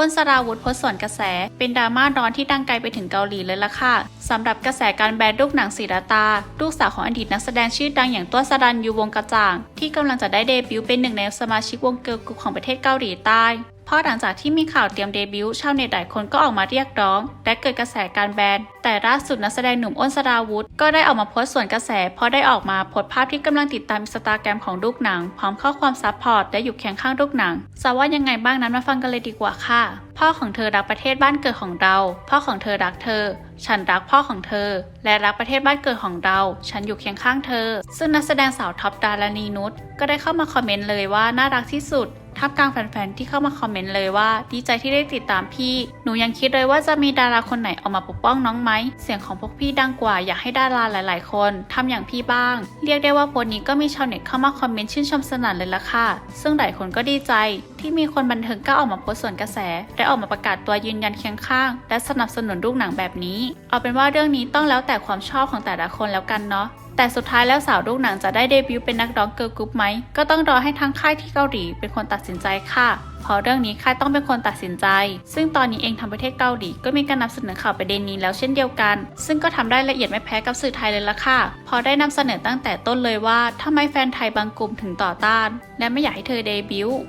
อ้นสราวุธโพสสวนกระแส เป็นดราม่าร้อนที่ดังไกลไปถึงเกาหลีเลยล่ะค่ะสำหรับกระแสการแบนลูกหนังศิรตา ลูกสาวของอดีตนักแสดงชื่อดังอย่างตัวสรันยูวงกระจ่าง ที่กำลังจะได้เดบิวต์เป็นหนึ่งในสมาชิกวงเกิร์ลกรุ๊ปของประเทศเกาหลีใต้ เพราะหลังจากที่มีข่าวเตรียมเดบิวต์ชาวเน็ตหลายคนก็ออกมาเรียกร้อง และเกิดกระแสการแบน แต่ล่าสุดนักแสดงหนุ่มอ้นสราวุธ ก็ได้ออกมาโพสต์ส่วนกระแส เพราะได้ออกมาโพสต์ภาพที่กำลังติดตามอินสตาแกรมของลูกหนัง พร้อมข้อความซัพพอร์ตและอยู่เคียงข้างลูกหนังจะว่ายังไงบ้างนั้นมาฟังกันเลยดีกว่าค่ะ พ่อของเธอรักประเทศบ้านเกิดของเรา พ่อของเธอรักเธอ ฉันรักพ่อของเธอ และรักประเทศบ้านเกิดของเรา ฉันอยู่เคียงข้างเธอ ซึ่งนักแสดงสาวท็อปดารานีนุชก็ได้เข้ามาคอมเมนต์เลยว่าน่ารักที่สุดท่ามกลางแฟนๆ ที่เข้ามาคอมเมนต์เลยว่า ดีใจที่ได้ติดตามพี่ หนูยังคิดเลยว่าจะมีดาราคนไหนออกมาปกป้องน้องไหม เสียงของพวกพี่ดังกว่าอยากให้ดาราหลายๆ คนทำอย่างพี่บ้าง เรียกได้ว่าโพสต์นี้ก็มีชาวเน็ตเข้ามาคอมเมนต์ชื่นชมสนั่นเลยละค่ะ ซึ่งหลายคนก็ดีใจ ที่มีคนบันเทิงกล้าออกมาโพสต์ส่วนกระแส และออกมาประกาศตัวยืนยันเคียงข้าง และสนับสนุนลูกหนังแบบนี้ เอาเป็นว่าเรื่องนี้ต้องแล้วแต่ความชอบของแต่ละคนแล้วกันเนาะแต่สุดท้ายแล้วสาวลูกหนังจะได้เดบิวต์เป็นนักร้องเกิร์ลกรุ๊ปไหมก็ต้องรอให้ทางค่ายที่เกาหลีเป็นคนตัดสินใจค่ะเพราะเรื่องนี้ค่ายต้องเป็นคนตัดสินใจ ซึ่งตอนนี้เองทางประเทศเกาหลีก็มีการนำเสนอข่าวประเด็นนี้แล้วเช่นเดียวกัน ซึ่งก็ทำได้ละเอียดไม่แพ้กับสื่อไทยเลยละค่ะพอได้นำเสนอตั้งแต่ต้นเลยว่าทำไมแฟนไทยบางกลุ่มถึงต่อต้าน และไม่อยากให้เธอเดบิวต์